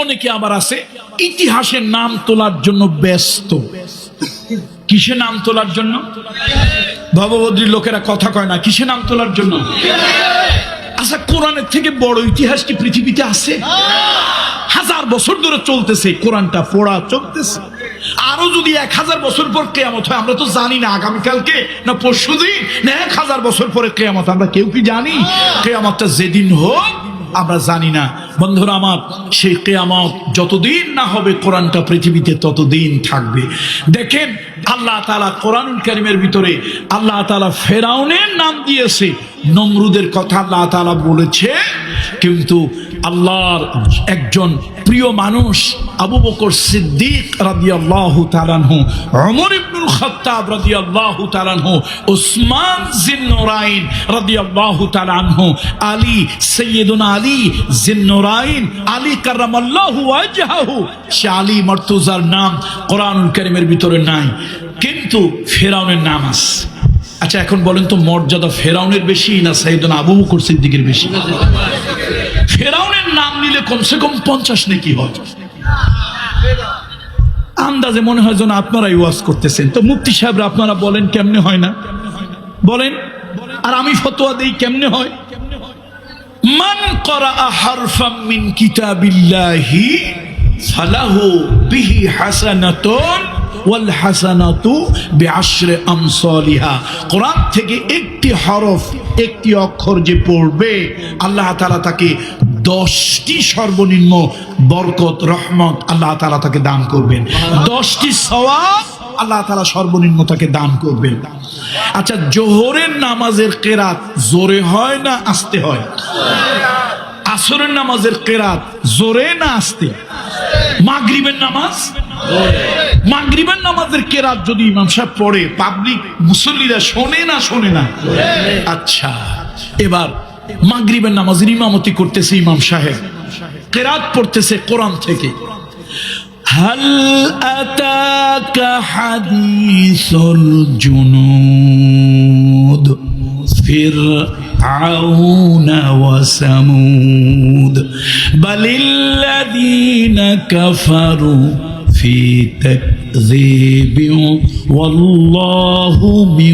অনেকে আবার আছে, ইতিহাসের নাম তোলার জন্য ব্যস্ত। কিসে নাম তোলার জন্য? ভবভদ্রীর লোকেরা কথা কয় না কিসে নাম তোলার জন্য? আচ্ছা কোরআনের থেকে বড় ইতিহাস কি পৃথিবীতে আছে? হাজার বছর ধরে চলতেছে, কোরআনটা পড়া চলতেছে। আরও যদি এক হাজার বছর পর কেয়ামত হয়, আমরা তো জানি না আগামীকালকে না পরশু দিন, না এক হাজার বছর পরে কেয়ামত। আমরা কেউ কি জানি? কেয়ামতটা যেদিন হোক, আমরা জানি না। বন্ধুরা আমার সেই কেয়ামত যতদিন না হবে কোরআনটা পৃথিবীতে ততদিন থাকবে। দেখেন আল্লাহ তালা কোরআনুল করিমের ভিতরে আল্লাহ তালা ফেরাউনের নাম দিয়েছে। নমরুদের কথা আল্লাহ তালা বলেছে, কিন্তু আল্লাহর একজন প্রিয় মানুষ আবু বকর সিদ্দিক রাদিয়াল্লাহু তাআলাহু ওমর ইবনুল খাত্তাব রাদিয়াল্লাহু তাআলাহু উসমান জিন্নুরাইন রাদিয়াল্লাহু তাআলাহু আলী সাইয়্যিদুনা আলী জিন্নুরাইন, আলী কাররামাল্লাহু ওয়াজহাহু। সে আলী মর্তুজার নাম কোরআন কারীমের ভিতরে নাই। কিন্তু ফেরাউনের নাম আচ্ছা এখন বলেন তো মর্যাদা ফেরাউনের বেশি না সাইদন আবু বকর সিদ্দিকের বেশি? ফেরাউনের নাম নিলে কমসে কম পঞ্চাশ নাকি হয়? আন্দাজে মনে হয় যেন আপনারাই ওয়াজ করতেছেন। তো মুফতি সাহেবরা আপনারা বলেন কেমনে হয় না? বলেন, আর আমি ফতোয়া দেই কেমনে হয়? মান করা হারফাম মিন কিতাবিল্লাহি ফালাহু বিহি হাসানাতুন ওয়াল হাসানাতু বিআশরি আমসালিহা। কোরআন থেকে একটি হরফ, একটি অক্ষর যে পড়বে, আল্লাহ তাআলা তাকে দশটি সর্বনিম্ন বরকত, রহমত আল্লাহ তাআলা তাকে দান করবেন। দশটি সওয়াব আল্লাহ তাআলা সর্বনিম্ন তাকে দান করবেন। আচ্ছা জোহরের নামাজের কেরাত জোরে হয় না আসতে হয়? আসরের নামাজের কেরাত জোরে না আসতে? মাগরিবের নামাজ? মাগরিবের নামাজের কেরাত যদি ইমাম সাহেব পড়ে পাবলিক মুসল্লিরা শোনে না শোনে না? আচ্ছা এবার মাগরিবের নামাজের ইমামতি করতেছে ইমাম সাহেব। কেরাত পড়তেছে কোরআন থেকে। হল আতাকা হাদিসুল জুনুন فرعون وثمود بل الذين كفروا في تكذيب والله من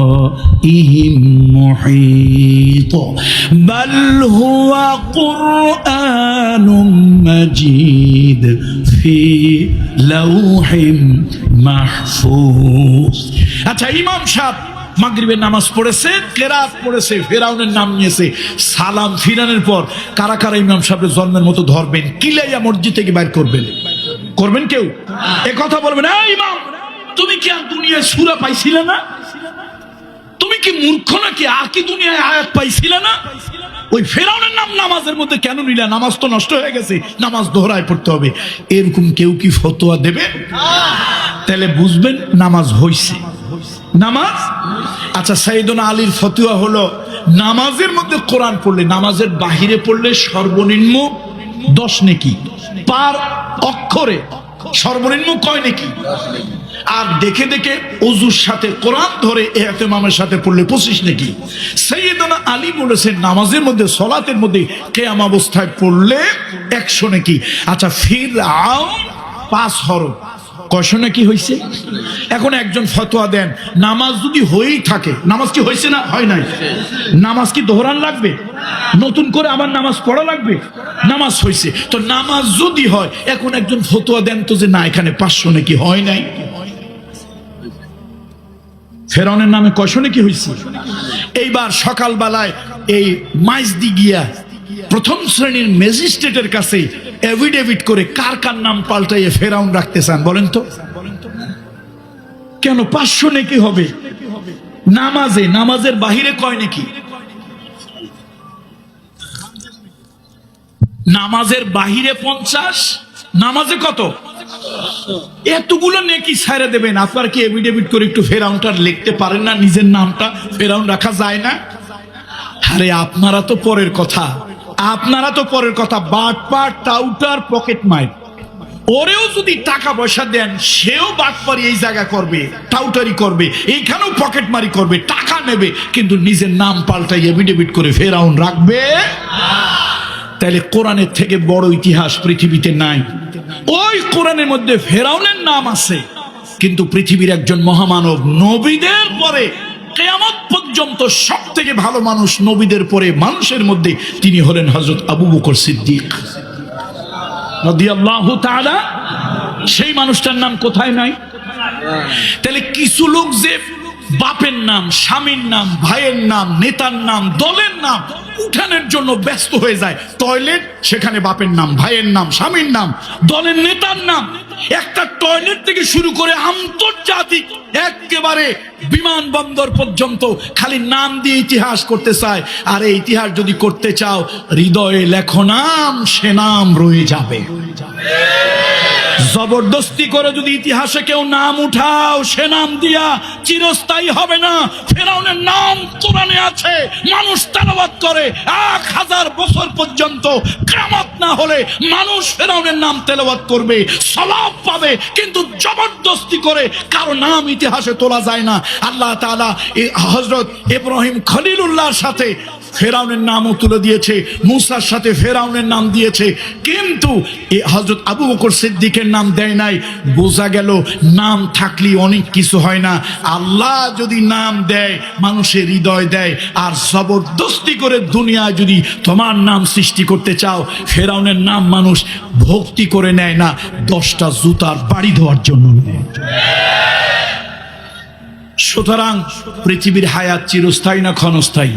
ورائهم محيط بل هو قرآن مجيد في لوح محفوظ আচ্ছা ইমাম সাহেব মাগরিবের নামাজ পড়েছে, কেরাত পড়েছে, ফেরাউনের নাম নিয়েছে, সালাম ফিরানের পর কারা কারা ইমাম সাহেবের জন্মের মতো ধরবেন? কিলাইয়া মসজিদ থেকে বাইর করবেন। করবেন কেউ? এ কথা বলবেন ইমাম, তুমি কি আর দুনিয়ায় সুরা পাইছিলে না? তুমি কি মূর্খ নাকি? আর কি দুনিয়ায় আয়াত পাইছিলে না? ওই ফেরাউনের নাম নামাজের মধ্যে কেন নিলা? নামাজ তো নষ্ট হয়ে গেছে, নামাজ দোহরায় পড়তে হবে। এরকম কেউ কি ফতোয়া দেবে? তাহলে বুঝবেন, নামাজ হইছে। নামাজ। আচ্ছা সাইদনা আলীর ফতুয়া হলো, নামাজের মধ্যে কোরআন পড়লে, নামাজের বাহিরে পড়লে সর্বনিম্ন দশ নেকি। পার অক্ষরে সর্বনিম্ন কয় নেকি? আর দেখে দেখে অজুর সাথে কোরআন ধরে এহতেমামের সাথে পড়লে পঁচিশ নাকি। সৈয়দনা আলী বলেছেন, নামাজের মধ্যে, সলাতের মধ্যে কেয়াম অবস্থায় পড়লে একশো নাকি। আচ্ছা ফির আও পাঁচ হরফ। কয়শো নাকি হয়েছে? এখন একজন ফতোয়া দেন, নামাজ যদি হয়েই থাকে, নামাজ কি হয়েছে না হয় নাই? নামাজ কি দোহরান লাগবে? নতুন করে আবার নামাজ পড়া লাগবে? নামাজ হয়েছে। তো নামাজ যদি হয়, এখন একজন ফতোয়া দেন তো যে না, এখানে পাঁচশো নাকি হয় নাই? ফেরনের নামে কয়শো কি হয়েছে? এইবার সকালবেলায় এই মাইজদি গিয়া প্রথম শ্রেণির ম্যাজিস্ট্রেটের কাছে এভিডেভিট করে কার কার নাম পাল্টাইয়ে ফেরাউন রাখতে চান বলেন তো? কেন পাঁচশো নাকি হবে? নামাজে, নামাজের বাহিরে কয় নাকি? নামাজের বাহিরে পঞ্চাশ, নামাজে কত? এতগুলো নেকি ছাড়ে দেবেন, আপনার কি এভিডেভিট করে একটু ফেরাউনটা লিখতে পারেন না? নিজের নামটা ফেরাউন রাখা যায় না? আরে আপনারা তো পরের কথা। আপনারা তো পরের কথা বাটপাট টাউটার, পকেট মাইট ওরেও যদি টাকা পয়সা দেন, সেও বাটপারি এই জায়গা করবে, টাউটারি করবে, এইখানেও পকেট মারি করবে, টাকা নেবে, কিন্তু নিজের নাম পাল্টাই এভিডেভিট করে ফেরাউন রাখবে? তাহলে কোরআনের থেকে বড় ইতিহাস পৃথিবীতে নাই। ওই কোরআনের মধ্যে ফেরাউনের নাম আছে, কিন্তু পৃথিবীর একজন মহামানব নবীদের পরে কেয়ামত পর্যন্ত সব থেকে ভালো মানুষ নবীদের পরে মানুষের মধ্যে তিনি হলেন হজরত আবু বকর সিদ্দিক। সেই মানুষটার নাম কোথায় নাই? তাহলে কিছু লোক যে বাপের নাম, স্বামীর নাম, ভাইয়ের নাম, নেতার নাম, দলের নাম উঠানের জন্য ব্যস্ত হয়ে যায়। টয়লেট, সেখানে বাপের নাম, ভাইয়ের নাম, স্বামীর নাম, দলের নেতার নাম। একটা টয়লেট থেকে শুরু করে আন্তর্জাতিক একেবারে বিমানবন্দর পর্যন্ত খালি নাম দিয়ে ইতিহাস করতে চায়। আর এই ইতিহাস যদি করতে চাও, হৃদয়ে লেখো নাম, সে নাম রয়ে যাবে। জবরদস্তি করে যদি ইতিহাসে কেউ নাম উঠাও, সে নাম দিয়া চিরস্থায়ী হবে না। ফেরাউনের নাম কোরআনে আছে, মানুষ তালাবাদ করে, এক হাজার বছর পর্যন্ত কামাত না হলে মানুষ ফেরাউনের নাম তেলাবাদ করবে সলাপ পাবে, কিন্তু জবরদস্তি করে কারও নাম ইতিহাসে তোলা যায় না। আল্লাহ তাআলা হজরত ইব্রাহিম খলিলুল্লাহর সাথে ফেরাউনের নামও তুলে দিয়েছে, মুসার সাথে ফেরাউনের নাম দিয়েছে। কিন্তু এ হজরত আবু বকর সিদ্দিকের নাম দেয় নাই। বোঝা গেল নাম থাকলে অনেক কিছু হয় না। আল্লাহ যদি নাম দেয়, মানুষের হৃদয় দেয়, আর জবরদস্তি করে দুনিয়ায় যদি তোমার নাম সৃষ্টি করতে চাও, ফেরাউনের নাম মানুষ ভক্তি করে নেয় না, দশটা জুতার বাড়ি ধোয়ার জন্য নেয়। সুতরাং পৃথিবীর হায়াত চিরস্থায়ী না ক্ষণস্থায়ী?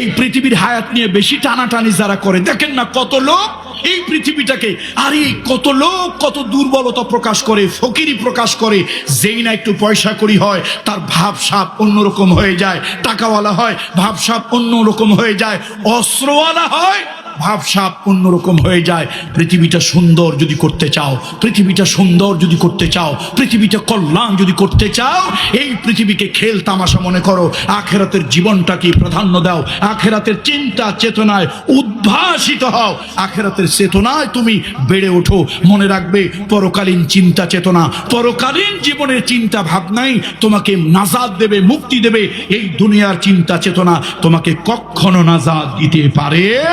এই পৃথিবীর হায়াত নিয়ে বেশি টানাটানি যারা করে, দেখেন না কত লোক এই পৃথিবীটাকে, আরে কত লোক কত দুর্বলতা প্রকাশ করে, ফকিরি প্রকাশ করে, যেই না একটু পয়সা করি হয়, তার ভাবসাপ অন্যরকম হয়ে যায়, টাকাওয়ালা হয় ভাবসাপ অন্যরকম হয়ে যায়, অস্ত্রওয়ালা হয় ভাবসাপ অন্যরকম হয়ে যায়। পৃথিবীটা সুন্দর যদি করতে চাও, পৃথিবীটা সুন্দর যদি করতে চাও, পৃথিবীটা কল্যাণ যদি করতে চাও, এই পৃথিবীকে খেল তামাশা মনে করো। আখেরাতের জীবনটাকে প্রাধান্য দাও। আখেরাতের চিন্তা চেতনায় উদ্ভাসিত হও। আখেরাতের চেতনায় তুমি বেড়ে ওঠো। মনে রাখবে, পরকালীন চিন্তা চেতনা, পরকালীন জীবনের চিন্তা ভাবনাই তোমাকে নাজাদ দেবে, মুক্তি দেবে। এই দুনিয়ার চিন্তা চেতনা তোমাকে কখনো নাজাদ দিতে পারে